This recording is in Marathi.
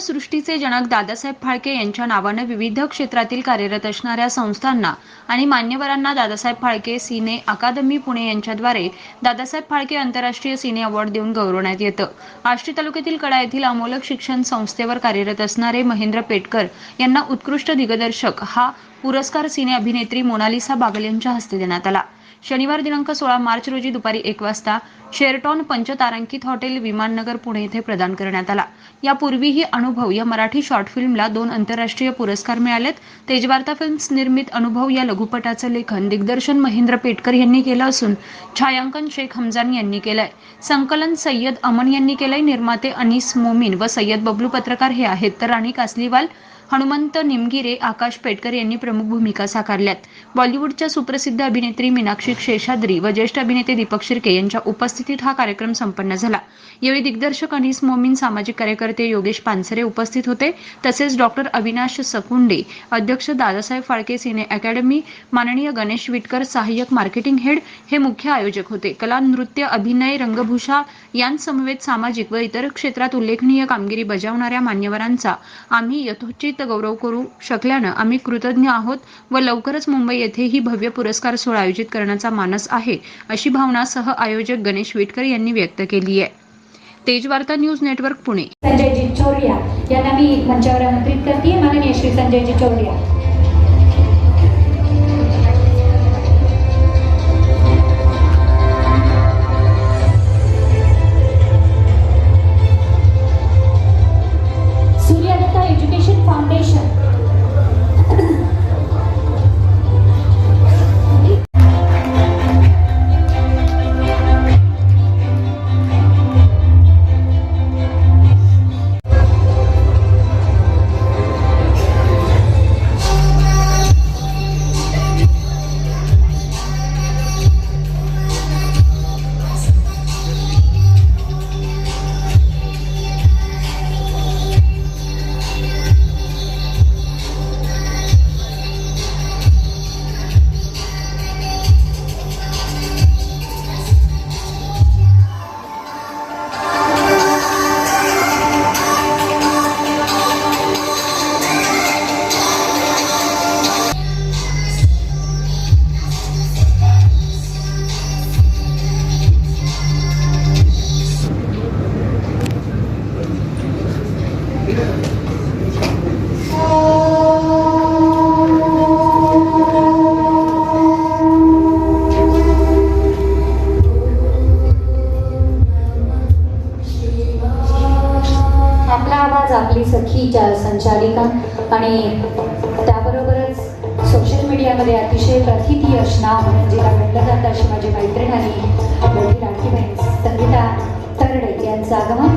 सृष्टीचे जनक दादासाहेब फाळके यांच्या नावानं विविध क्षेत्रातील कार्यरत असणाऱ्या संस्थांना आणि मान्यवरांना दादासाहेब फाळके सिने अकादमी पुणे यांच्याद्वारे दादासाहेब फाळके आंतरराष्ट्रीय सिने अवॉर्ड देऊन गौरवण्यात येतं. आष्टी तालुक्यातील कडा येथील अमोलक शिक्षण संस्थेवर कार्यरत असणारे महेंद्र पेटकर यांना उत्कृष्ट दिग्दर्शक हा पुरस्कार सिने अभिनेत्री मोनालिसा बागल यांच्या हस्ते देण्यात आला. शनिवार दिनांक सोळा मार्च रोजी दुपारी एक वाजता शेरटॉन पंचतारांकित हॉटेल विमाननगर पुणे येथे प्रदान करण्यात आला. यापूर्वीही अनुभव या मराठी शॉर्ट फिल्मला दोन आंतरराष्ट्रीय पुरस्कार मिळालेत. तेजवार्ता फिल्म्स निर्मित अनुभव या लघुपटाचं लेखन दिग्दर्शन महेंद्र पेटकर यांनी केलं असून छायांकन शेख हमजान यांनी केलंय. संकलन सय्यद अमन यांनी केलंय. निर्माते अनिस मोमीन व सय्यद बबलू पत्रकार हे आहेत. तर राणी कासलीवाल हनुमंत निमगिरे आकाश पेटकर यांनी प्रमुख भूमिका साकारल्यात. बॉलिवूडच्या सुप्रसिद्ध अभिनेत्री मीनाक्षी शेषाद्री व ज्येष्ठ अभिनेते दीपक शिर्के यांच्या उपस्थितीत हा कार्यक्रम संपन्न झाला. यावेळी दिग्दर्शक अनिस मोमीन सामाजिक कार्यकर्ते योगेश पानसरे उपस्थित होते. तसेच डॉक्टर अविनाश सकुंडे अध्यक्ष दादासाहेब फाळके सिने अकॅडमी माननीय गणेश विटकर सहाय्यक मार्केटिंग हेड हे मुख्य आयोजक होते. कला नृत्य अभिनय रंगभूषा यांसमवेत सामाजिक व इतर क्षेत्रात उल्लेखनीय कामगिरी बजावणाऱ्या मान्यवरांचा आम्ही यथोचित अतिरिक्त गौरव करू शकल्यानं आम्ही कृतज्ञ आहोत व लवकरच मुंबई येथे ही भव्य पुरस्कार सोहळा आयोजित करण्याचा मानस आहे अशी भावना सह आयोजक गणेश विटकर यांनी व्यक्त केली आहे. Tejvarta news network Pune. Sanjay Jichoria यांना मी मंचावर आमंत्रित करते. माननीय श्री संजय जिचोरिया सूर्यदत्ता आज आपली सखीच्या संचालिका आणि त्याबरोबरच सोशल मीडियामध्ये अतिशय प्रथिती नाव म्हणून जिला म्हटलं जातं अशी माझी मैत्रीण आणि मोठी राखीबाई संगीता तरडे यांचं आगमन.